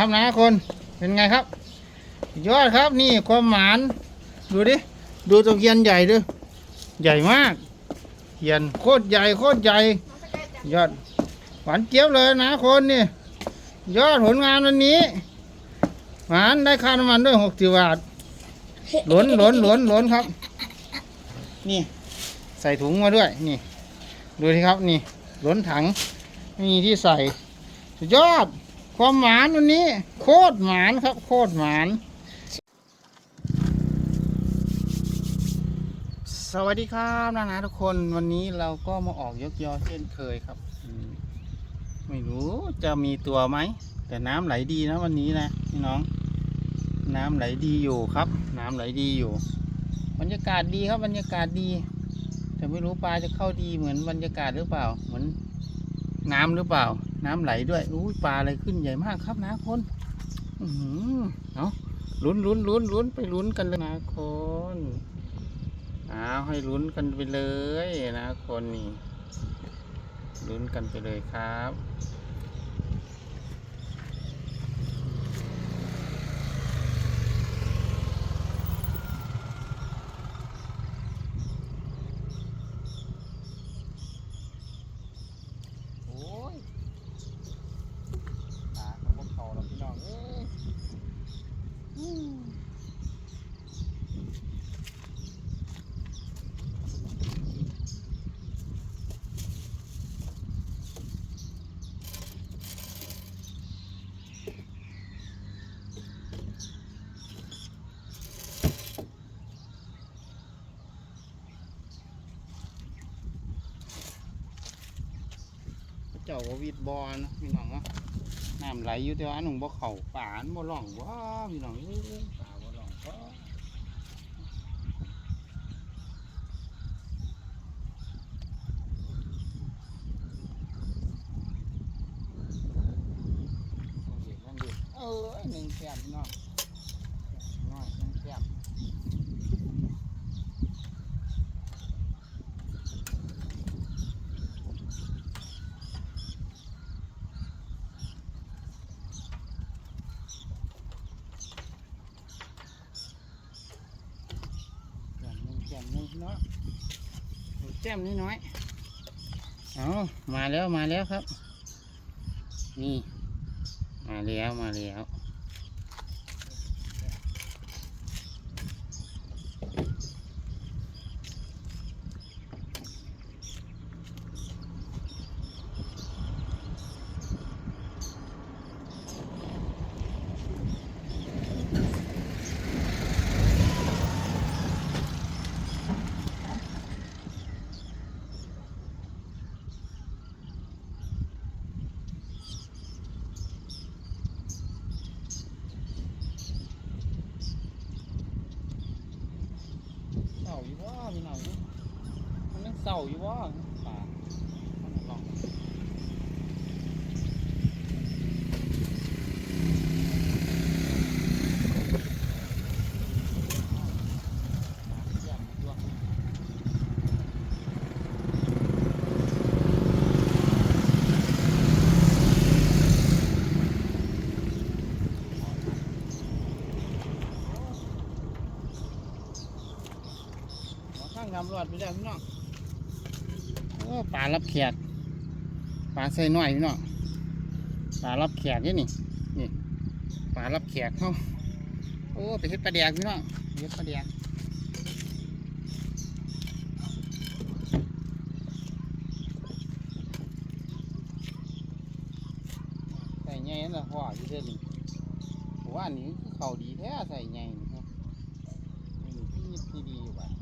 ครับนะคนเป็นไงครับ ยอดครับนี่ความหมาน ดูดิ ดูตะเคียนใหญ่ด้วยใหญ่มากเขียนโคตรใหญ่โคตรใหญ่ ยอดหวานเจี๊ยบเลยนะคนนี่ยอดผลงานวันนี้หวานได้ค่าน้ำมันด้วยหกสิบบาทหล้นหล้นหล้นหล้นครับ นี่ใส่ถุงมาด้วยนี่ ดูสิครับนี่หล้นถังไม่มีที่ใส่สุดยอด ความหวานวันนี้ โคตรหวานครับ โคตรหวาน สวัสดีครับนะนะทุกคนวันนี้เราก็มาออกยกยอเช่นเคยครับอืมไม่รู้จะมีตัวไหม แต่น้ำไหลดีนะวันนี้นะพี่น้อง น้ำไหลดีอยู่ครับ น้ำไหลดีอยู่ บรรยากาศดีครับบรรยากาศดี แต่ไม่รู้ปลาจะเข้าดีเหมือนบรรยากาศหรือเปล่า เหมือนน้ำหรือเปล่า น้ำไหลด้วยอุ้ยปลาอะไรขึ้นใหญ่มากครับนะคนอือเนาลุ้นลุ้นลุ้นลุ้นไปลุ้นกันเลยนะคนเอาให้ลุ้นกันไปเลยนะคนนี่ลุ้นกันไปเลยครับ โอ้ยหาเขาพวกเขาแล้วพี่น้องเอ้ยอืม เจ้าว่าวิดบอลนะพี่น้องเนาะน้ำไหลอยู่แต่ว่าอันหนุ่มบ่เข่าป่านบ่ล่องว้าพี่น้องเอ้ยป่าบ่ล่องว้านั่นดิเออหนึ่งแก้มพี่น้องน้อยหนึ่งแก้ม แจ่มหนึ่งแจ่มหนึ่งเนาะ แจ่มนิดน้อยเอามาแล้วมาแล้วครับ นี่ มาแล้วมาแล้วเศร้าอยู่ว่าพี่น้องมันยังเศร้าอยู่ว่าป่ามันลองแจ่มอยู่ หัวข้างนำร อดไปแล้วพี่น้องโอ้ปลารับแขกปลาใส่น้อยพี่น้องปลารับแขกนี่นี่นี่ปลารับแขกเขาโอ้ไปเฮ็ดปลาแดกพี่น้องเฮ็ดปลาแดกใส่ไงนั่นแหละพ่ออยู่เด้อนี่ผมว่าอันนี้คือเขาดีแท้ใส่ไงนี่ครับนี่พี่นิดพี่ดีอยู่บ้าน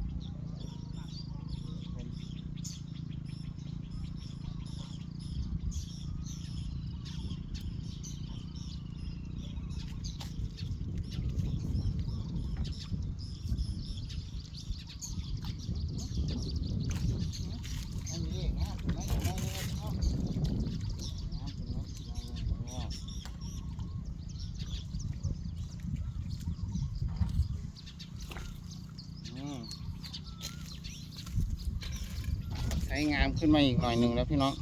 อันนี้เองนะถึงแม้จะไม่ได้เข้าถึงแม้จะไม่ได้อืมใช้งามขึ้นมาอีกหน่อยหนึ่งแล้วพี่น้อง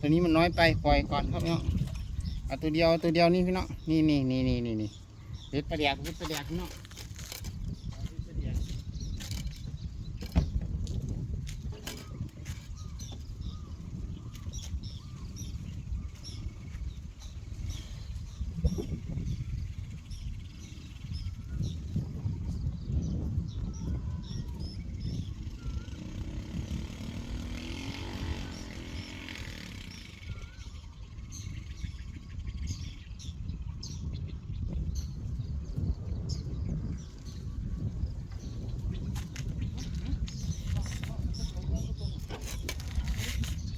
ตัวนี้มันน้อยไปปล่อยก่อนครับพี่น้องเอาตัวเดียวตัวเดียวนี่พี่น้อง นี่นี่นี่นี่นี่นี่เด็ดปลาแดกเด็ดปลาแดกพี่น้องเอาเล็ดปลาแดก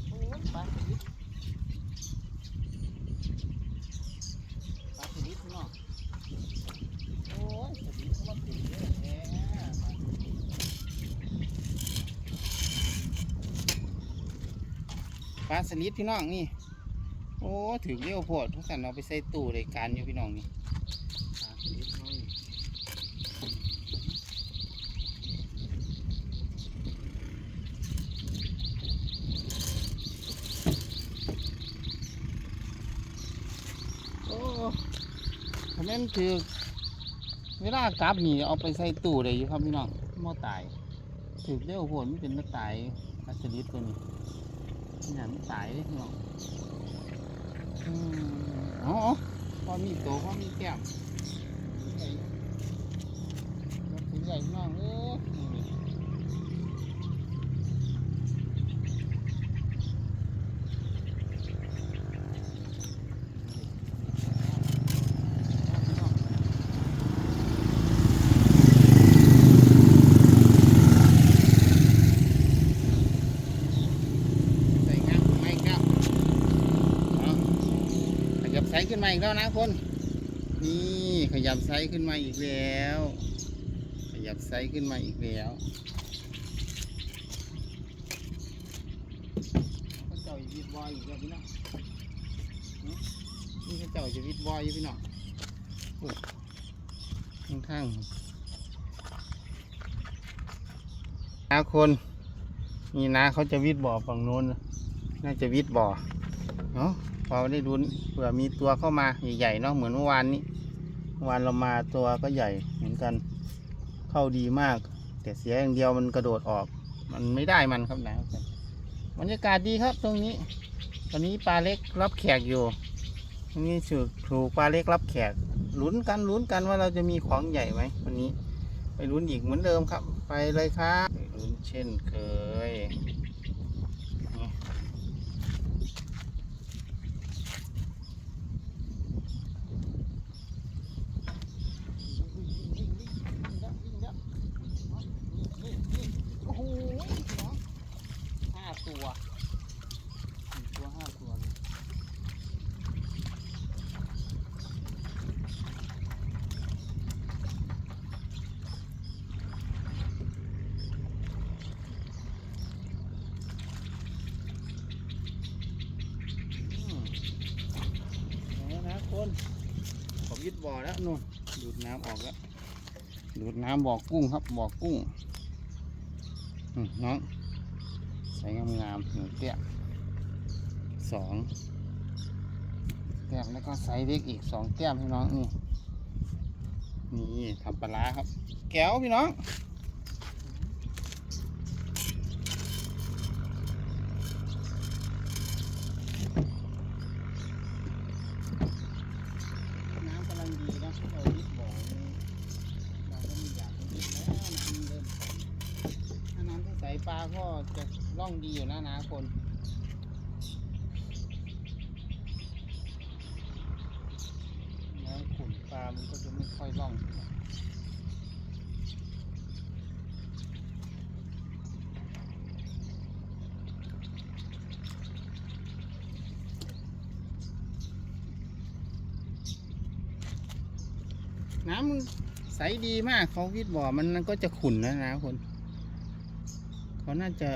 โอ้ยปลาสลิดปลาสลิดพี่น้องโอ้ยสลิดเขามาติดเยอะแท้ปลา สลิดพี่น้องนี่ โอ้ถือเรียวโพดทุกสันเอาไปใส่ตู้รายการอยู่พี่น้องนี่ปลาสลิดเขานี่โอ้ทำไมมันถือเวลากลับนี่เอาไปใส่ตู้ได้อยู่ครับพี่น้องมอตายถือเรียวโพดมันเป็นมาตายปลาสลิดตัวนี้ นี่น่ะมันตายเลยพี่น้องอืมอ๋อพอมีโตพอมีแก้มใหญ่ใหญ่มากเอ้ยใส่งามไม่แก้ว ขยับไซส์ขึ้นมา อีกแล้วนะคน นี่ขยับไซส์ขึ้นมาอีกแล้ว ขยับไซส์ขึ้นมาอีกแล้วเขาเจ้าอยู่วิดบอยอีกแล้วพี่น้องนี่เขาเจ้าจะวิดบอยอยู่พี่น้องโอ้ยข้างนะคนนี่นะเขาจะวิดบ่อฝั่งโน้นนะน่าจะวิดบ่อเนาะ พอได้รุ้นเผื่อมีตัวเข้ามาใหญ่ๆเนาะเหมือนเมื่อวานนี้เมื่อวานเรามาตัวก็ใหญ่เหมือนกัน เข้าดีมาก แต่เสียอย่างเดียวมันกระโดดออก มันไม่ได้มันครับนะบรรยากาศดีครับตรงนี้ ตอนนี้ปลาเล็กรับแขกอยู่ตรงนี้ถูกถูกปลาเล็กรับแขกลุ้นกันลุ้นกันว่าเราจะมีของใหญ่ไหมวันนี้ ไปลุ้นอีกเหมือนเดิมครับ ไปเลยครับลุ้นเช่นเคย โอ้โหน้องห้า ตัวสี่ตัวห้าตัวเลยเอาละนะคนผมยึดบ่อแล้วนู่นดูดน้ำออกแล้วดูดน้ำบ่อกุ้งครับบ่อกุ้งน้อง งามๆหนึ่งเตี้ยสองแต้มแล้วก็ใส่เล็กอีกสองแต้มพี่น้องนี่นี่ทำปลาร้าครับ แก้วพี่น้องน้ำกำลังดีนะเราดิบบ่อนี่เราก็มีอยากจะดิบแล้วน้ำเดิมถ้าน้ำที่ใสปลาก็จะ ร่องดีอยู่นะนาคนแล้วขุนปลามันก็จะไม่ค่อยร่องน้ำใสดีมากเขาวิดบ่อมันก็จะขุ่นนะนะคน เขาน่าจะ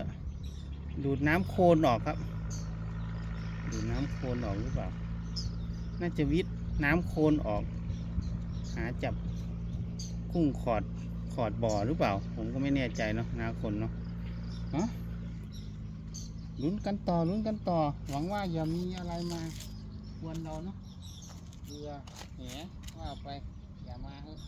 ดูดน้ำโคลนออกครับ ดูดน้ำโคลนออกหรือเปล่า น่าจะวิทน้ำโคลนออก หาจับกุ้งขอดขอดบ่อหรือเปล่า ผมก็ไม่แน่ใจเนาะนาคนเนาะเนาะลุ้นกันต่อลุ้นกันต่อ หวังว่าอย่ามีอะไรมาวนเราเนาะเรือแหว่าไปอย่ามาเถอะ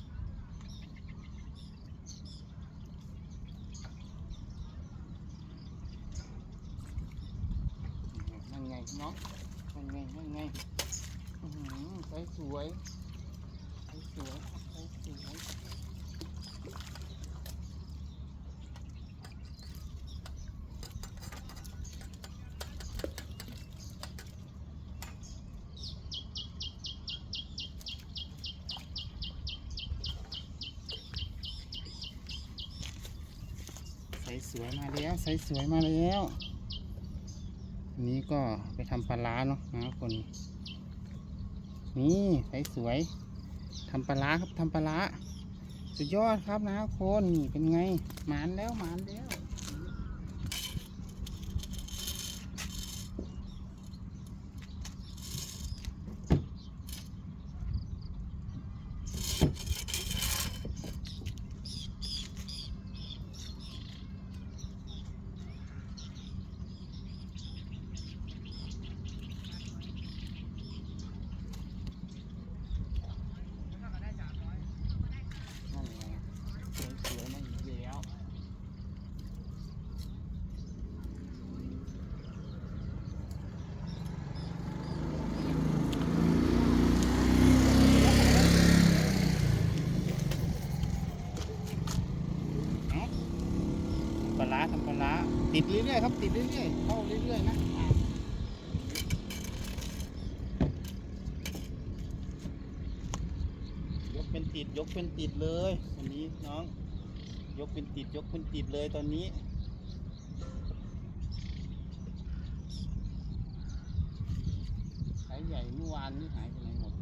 นั่นไง เนาะนั่นไงนั่นไงใสสวยใสสวยใสสวยใส่สวยมาแล้วใส่สวยมาแล้ว นี้ก็ไปทำปลาร้าเนาะนะคน นี่ใสสวยทำปลาร้าครับทำปลาร้าสุดยอดครับนะคนนี่เป็นไงหมานแล้วหมานแล้ว นั่นไงสวยๆมาอีกแล้ว เอาทำปลาร้าทำปลาร้าติดเรื่อยๆครับ ติดเรื่อยๆ เข้าเรื่อยๆนะอะยก เป็นติดยกเป็นติดเลยวันนี้น้อง ยกเป็นติดยกเป็นติดเลยตอนนี้ หายใหญ่เมื่อวานนี่หายไปไหนหมด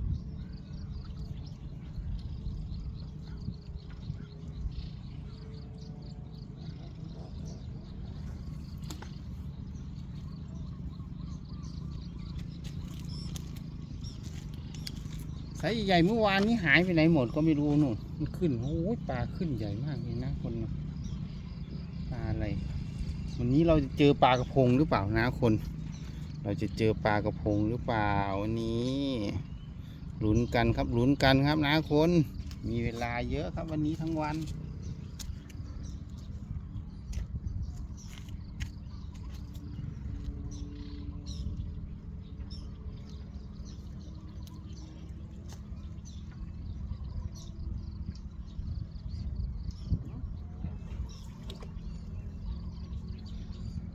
สายใหญ่เมื่อวานนี้หายไปไหนหมดก็ไม่รู้นู่นมันขึ้นโอ้ยปลาขึ้นใหญ่มากเลยนะคนปลาอะไรวันนี้เราจะเจอปลากระพงหรือเปล่านะคน เราจะเจอปลากระพงหรือเปล่าวันนี้ลุ้นกันครับลุ้นกันครับนะคน มีเวลาเยอะครับวันนี้ทั้งวัน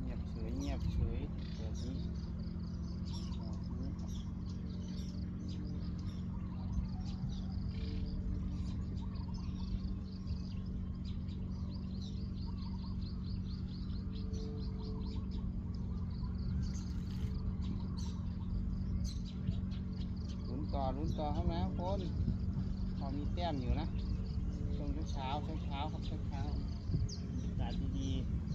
เงียบเฉยเงียบเฉยแบบนี้แบบนี้ครับ ลุ้นต่อลุ้นต่อครับนะคนพอมีแต้มอยู่นะช่วงเช้าเช้าเช้าครับเช้าเช้าๆอากาศดีๆ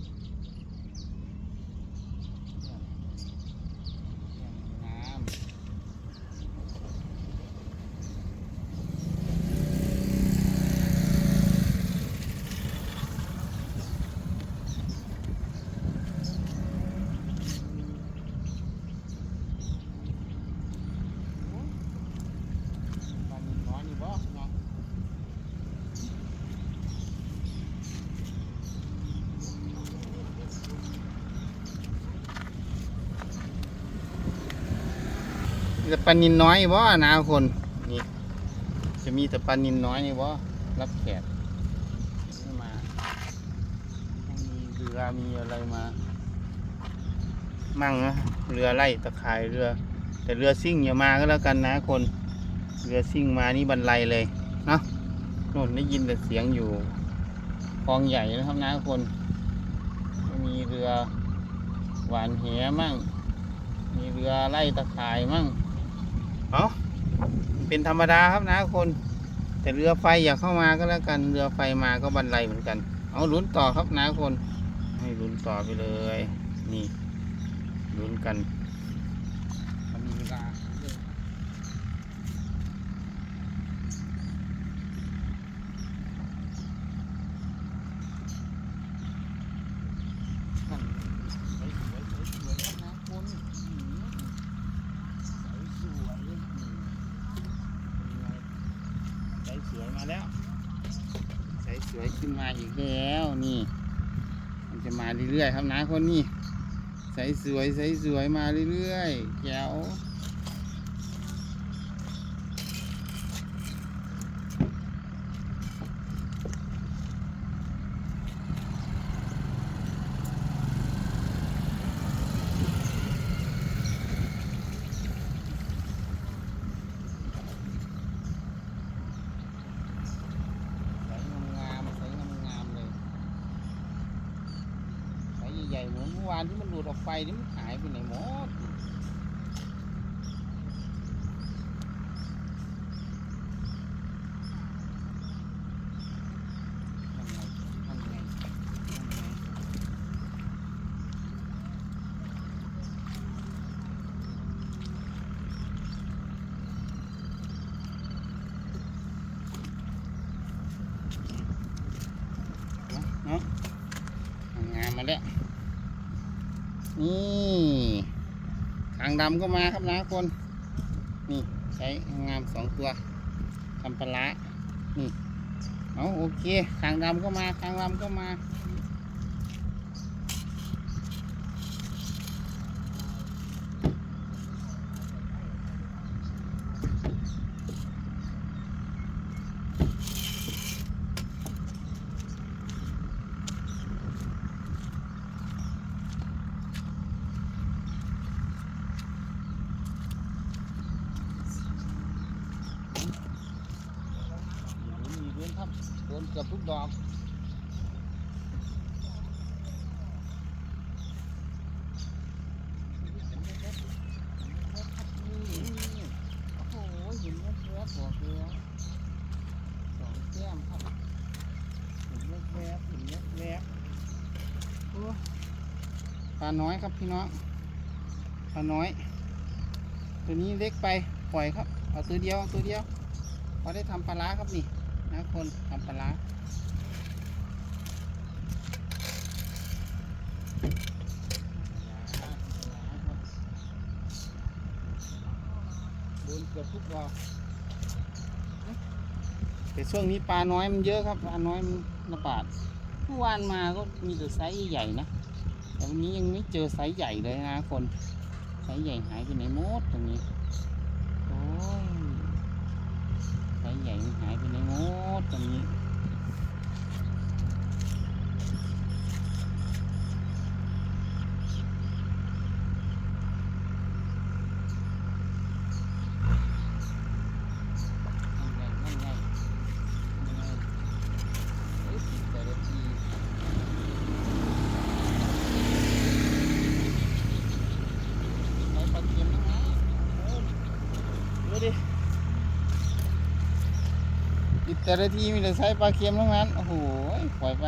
น้ำปลาหนึ่งน้อยนี่บ่เนาะมี แต่ปลานินน้อยบ่นะคนนี่จะมีแต่ปลานินน้อยนี่บ่รับแขกมามีเรือมีอะไรมา มั่งนะเรือไล่ตะข่ายเรือ แต่เรือซิ่งอย่ามาก็แล้วกันนะคน เรือซิ่งมานี่บันไลเลยเนาะโน่นได้ยินแต่เสียงอยู่คลองใหญ่นะครับนะคน มีเรือหวานแหมั่งมีเรือไล่ตะข่ายมั่ง เอาเป็นธรรมดาครับนะคน แต่เรือไฟอย่าเข้ามาก็แล้วกัน เรือไฟมาก็บันไลเหมือนกัน เอาลุ้นต่อครับนะคน ให้ลุ้นต่อไปเลย นี่ลุ้นกันมันมีเวลาด้วยนั่นสวยๆสวยๆครับนะคนอื้อหือสวย วยมาแล้วใสสวยขึ้นมาอีกแล้วนี่ มันจะมา เรื่อยๆครับนะคนนี้ใสสวยใสสวยมาเรื่อยๆแจ๋วใสงามๆใสงามๆเลย สายใหญ่ๆเหมือนเมื่อวานที่มัน หลุดออกไปนี่มันหายไปไหนหมดนั่นไงนั่นไงนั่นไงเนาะ งามมาแล้ว นี่คางดำก็มาครับนะคน นี่ใช้งามสองตัวทำปลานี่ เอาโอเคคางดำก็มาคางดำก็มา มีลุ้นมีลุ้นครับโดนเกือบทุกดอกโอ้โหเห็นแวบๆบอกเลยว่าสองแก้มครับเห็นแวบๆเห็นแวบๆโอ้ ปลาน้อยครับพี่น้องปลาน้อย ตัวนี้เล็กไปปล่อยครับเอาตัวเดียวตัวเดียวพอได้ทำปลาร้าครับนี่นะคนทำปลาร้าโดนเกือบทุกดอกแต่ช่วงนี้ปลาน้อยมันเยอะครับปลาน้อยมันระบาดเมื่อวานมาก็มีแต่ไซส์ใหญ่นะ แต่วันนี้ยังไม่เจอไซส์ใหญ่เลยนะคน ไซส์ใหญ่หายไปไหนหมดตรงนี้ โอ้ยสายใหญ่หายไปในหมดตรงนี้ไงนั่นไงนั่นไงเอ้ยติดแต่ละทีไปปลาเค็มนะฮะโอ้ยดูดิ อิ แต่ละทีมีแต่ใช้ปลาเค็มทั้งนั้น โอ้โห ปล่อยไป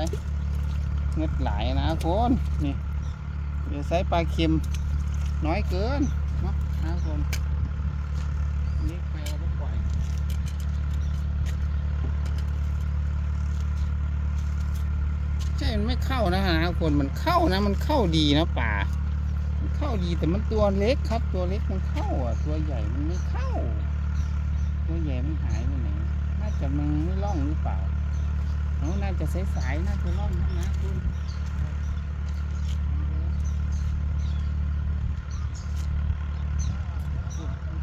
เงึดหลายนะคนนี่เดี๋ยวใช้ปลาเค็มน้อยเกินเนาะนะคนเล็กไปเราก็ปล่อยใช่มันไม่เข้านะฮะคนมันเข้านะมันเข้าดีนะป่ามันเข้าดีแต่มันตัวเล็กครับ ตัวเล็กมันเข้าอะ ตัวใหญ่มันไม่เข้า ตัวใหญ่มันหายไปไหน น่าจะมันไม่ล่องหรือเปล่าเขาน่าจะสายๆน่าจะล่องนะนะคุณ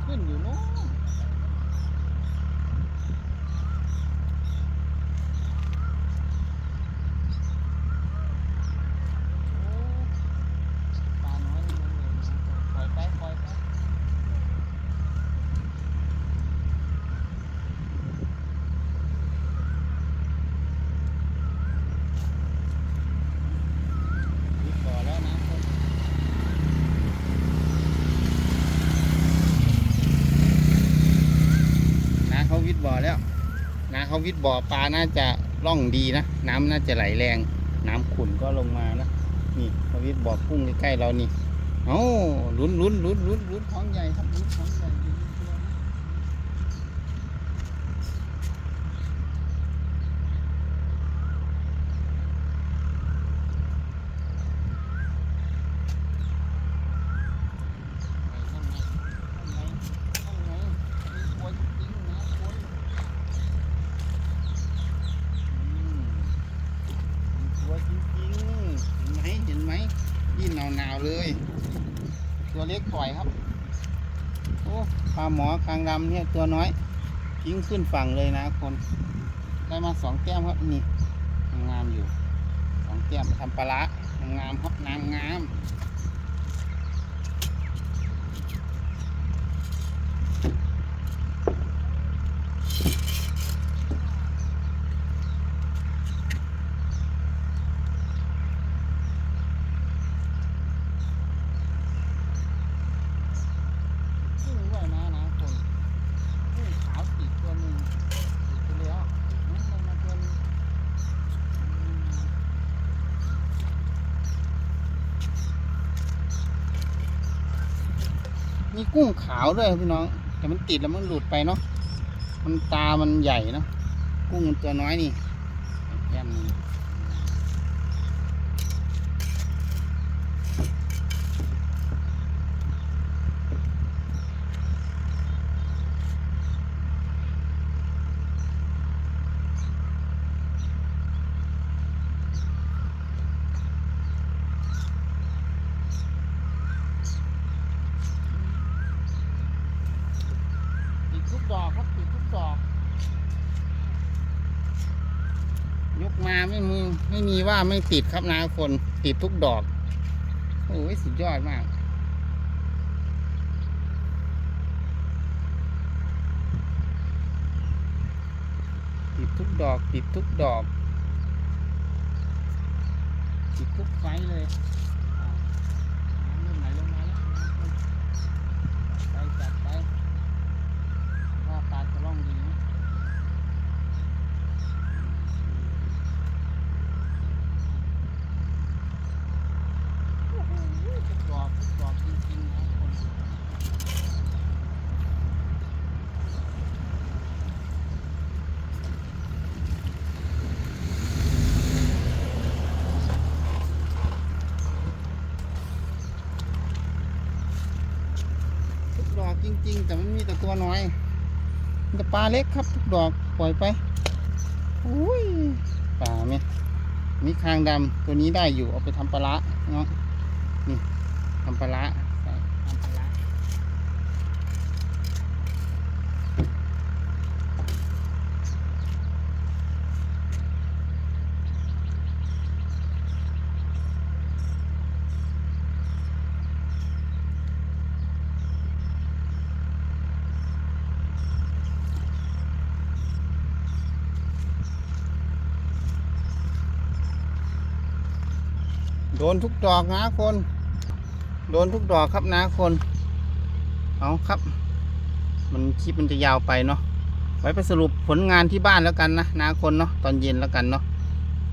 ขึ้นอยู่โน้นโอ้ปลาน้อยนี่มันเลยนะปล่อยไปปล่อยไป วิดบ่อแล้วนะคนนาเขาวิดบ่อแล้วนา เขาวิดบ่อปลาน่าจะล่องดีนะ น้ำน่าจะไหลแรง น้ำขุ่นก็ลงมานะนี่เขาวิดบ่อกุ้งใกล้ๆเรานี่เอ้าลุ้นลุ้นลุ้นลุ้นลุ้นท้องใหญ่ครับลุ้นท้องใหญ่อยู่ในตัวนะนั่นไงนั่นไงนั่นไงมีตัวจริงๆนะคน เลย ตัวเล็กปล่อยครับ โอ้ปลาหมอคางดำเนี่ยตัวน้อยทิ้งขึ้นฝั่งเลยนะคน ได้มาสองแก้มครับนี่งามอยู่สองแก้มทำปลาละงามครับงามงามกุ้งด้วยนะนะคนกุ้งขาวติดตัวหนึ่งติดไปแล้วนั่นลงมาตัวหนึงอืม มีกุ้งขาวด้วยพี่น้อง แต่มันติดแล้วมันหลุดไปเนาะ มันตามันใหญ่เนาะ กุ้งมันตัวน้อยนี่แก้มนี่ติดทุกดอกครับติดทุกดอก ยกมาไม่มี ไม่ติดครับนาคนติดทุกดอกโอ้ยสุดยอดมาก ติดทุกดอก ติดทุกดอก ติดทุกไฟเลยอ้าวน้ำเริ่มไหลลงมาแล้วไปจัดไปว่าปลาจะล่องดีไหม โอ้โหทุกดอกทุกดอกจริงๆนะคนทุกดอกจริง ๆ แต่มันมีแต่ตัวน้อยมีแต่ปลา เล็กครับทุกดอกปล่อยไปอุ้ยปลาเนี่ยมีคางดำตัวนี้ได้อยู่เอาไปทำปลาร้าเนาะทำปลาร้าใส่ทำปลาร้าโดนทุกดอกนะคน โดนทุกดอกครับนะคน เอาครับ มันคลิปมันจะยาวไปเนาะ ไว้ไปสรุปผลงานที่บ้านแล้วกันนะนาคนเนาะตอนเย็นแล้วกันเนาะ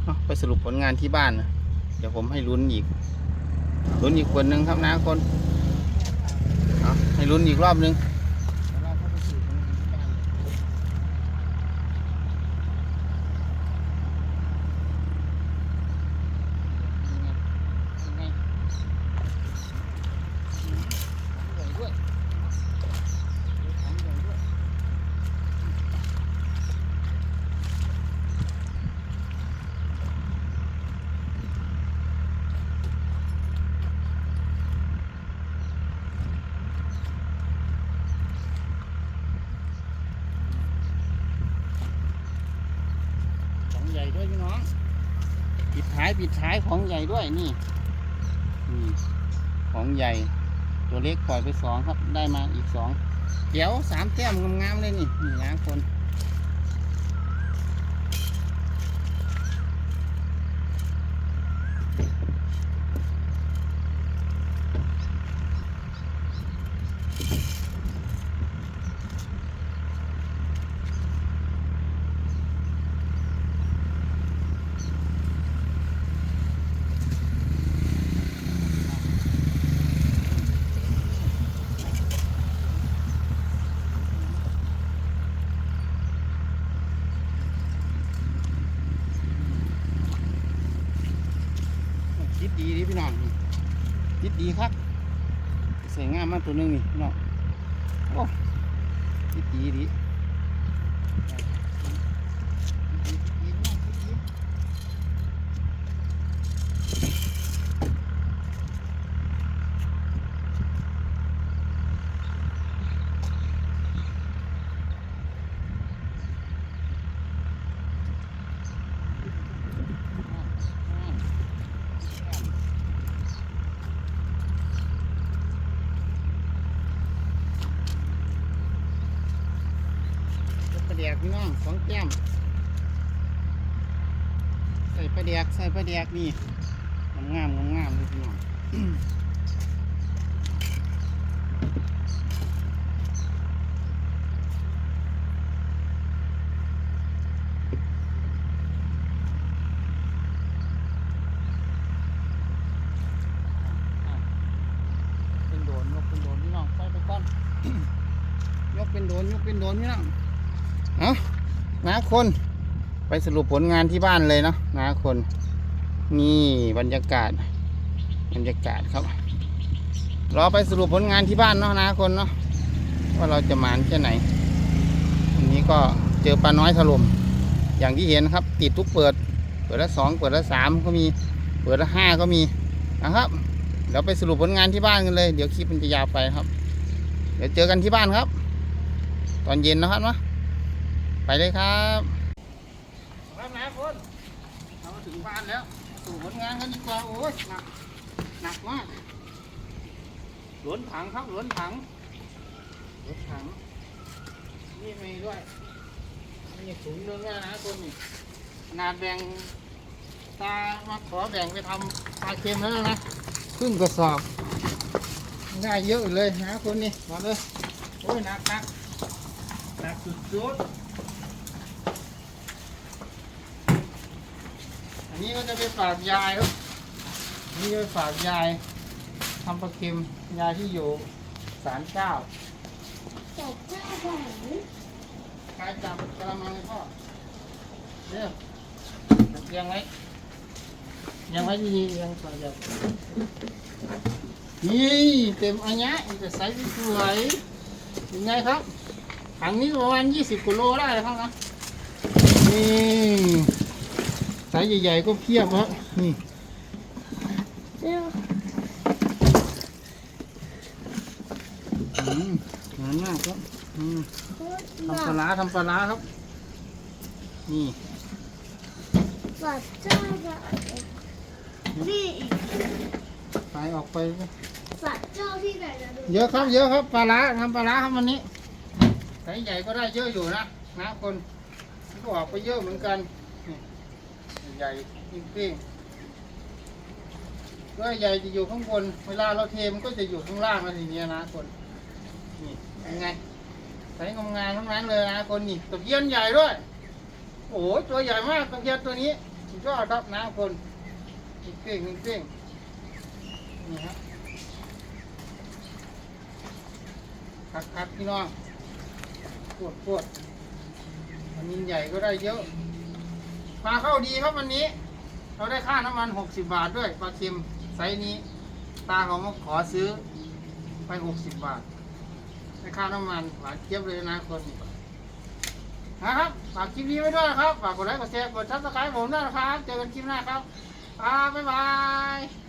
เนาะไปสรุปผลงานที่บ้านนะเดี๋ยวผมให้ลุ้นอีก ลุ้นอีกคนหนึ่งครับนาคน เอาให้ลุ้นอีกรอบหนึงใหญ่ด้วยพี่น้อง ปิดท้ายปิดท้ายของใหญ่ด้วย นี่นี่ของใหญ่ ตัวเล็กปล่อยไปสองครับ ได้มาอีกสองเดี๋ยวสามแต้มงามๆเลยนี่นี่นะคน คิดดีดิพี่น้องนี่คิดดีครับใส่งามมาก ตัวหนึงนี่พี่น้องโอ้คิดดีดิคิดดีคิดดีพี่น้องคิดดี แดก พี่น้องสองแก้มใส่ปลาแดกใส่ปลาแดกนี่งามงามงามเลยพี่น้อง เป็นโดนยกเป็นโดนพี่น้องไปไปก่อน ยกเป็นโดนยกเป็นโดนพี่น้องเอานะ คน ไปสรุปผลงานที่บ้านเลยเนาะนะคน นี่บรรยากาศ บรรยากาศครับรอไปสรุปผลงานที่บ้านเนาะนะคนเนาะว่าเราจะหมานแค่ไหนวันนี้ก็เจอปลาน้อยถล่มอย่างที่เห็นครับ ติดทุกเปิด เปิดละสองเปิดละสามก็มีเปิดละห้าก็มีนะครับเดี๋ยวไปสรุปผลงานที่บ้านกันเลย เดี๋ยวคลิปมันจะยาวไปครับ เดี๋ยวเจอกันที่บ้านครับ ตอนเย็นนะครับเนาะ ไปเลยครับครับนะคนเรามาถึงบ้านแล้วสู่ผลงานกันดีกว่าโอ้ยหนักหนักมากหลวนถังครับหลวนถังหลวนถังนี่มีด้วยนี่ถุงนึงนะนะคนนี่ขนาดแบ่งตามาขอแบ่งไปทำปลาเค็มแล้วนะครึ่งกระสอบได้เยอะเลยนะคนนี่มาเลยโอ้ยหนักหนักหนักสุดๆ นนี้ก็จะไปฝากยายครับอันนี่ไปฝากยายทำปลาเค็มยายที่อยู่ศาลเจ้าจับเจ้าแหวนกายจับกระมังเลยพ่อเร็วจับเรียังไว้เรียังไว้ดีๆเรียังก่อนเดี๋ยวนี่เต็มอันเนี้ยมันจะใสสวยยังไงครับถังนี้ประมาณยี่สิบกิโลได้เลยครับนะนี่ ไซส์ใหญ่ๆก็เพียบครับนี่เร็วอืมงามมากครับอืมโคตรทำปหลานักร้าทำปลาร้าครับ นี่จับเจ้าแหวนนี่อีกไปออกไปสัตว์เจ้าที่ไหนนะดูเยอะครับ เยอะครับปลาร้าทำปลาร้าครับวันนี้ไซส์ใหญ่ก็ได้เยอะอยู่นะนะคนก็ออกไปเยอะเหมือนกันนี่ ใหญ่จริงๆก็ใหญ่จะอยู่ข้างบน เวลาเราเทมันก็จะอยู่ข้างล่างอะไรอย่างเงี้ยนะคนนี่ยังไงไซส์งามๆทั้งนั้นเลยนะคนนี่ตะเพียนใหญ่ด้วย โอ้โหตัวใหญ่มากตะเพียนตัวนี้สุดยอดครับนะคนจริงๆจริงๆนี่ครับคักคักพี่น้องปวดปวดอันใหญ่ก็ได้เยอะ ปลาเข้าดีครับวันนี้ เราได้ค่าน้ำมัน 60 บาทด้วยปลาเค็มไซส์นี้ ตาเขามาขอซื้อไป 60 บาทได้ค่าน้ำมันหวานเทียบเลยนะคนนี้นะครับฝากคลิปนี้ไว้ด้วยนะครับฝากกดไลค์กดแชร์กดซับสไครต์ผมด้วยนะครับ เจอกันคลิปหน้าครับบ๊ายบาย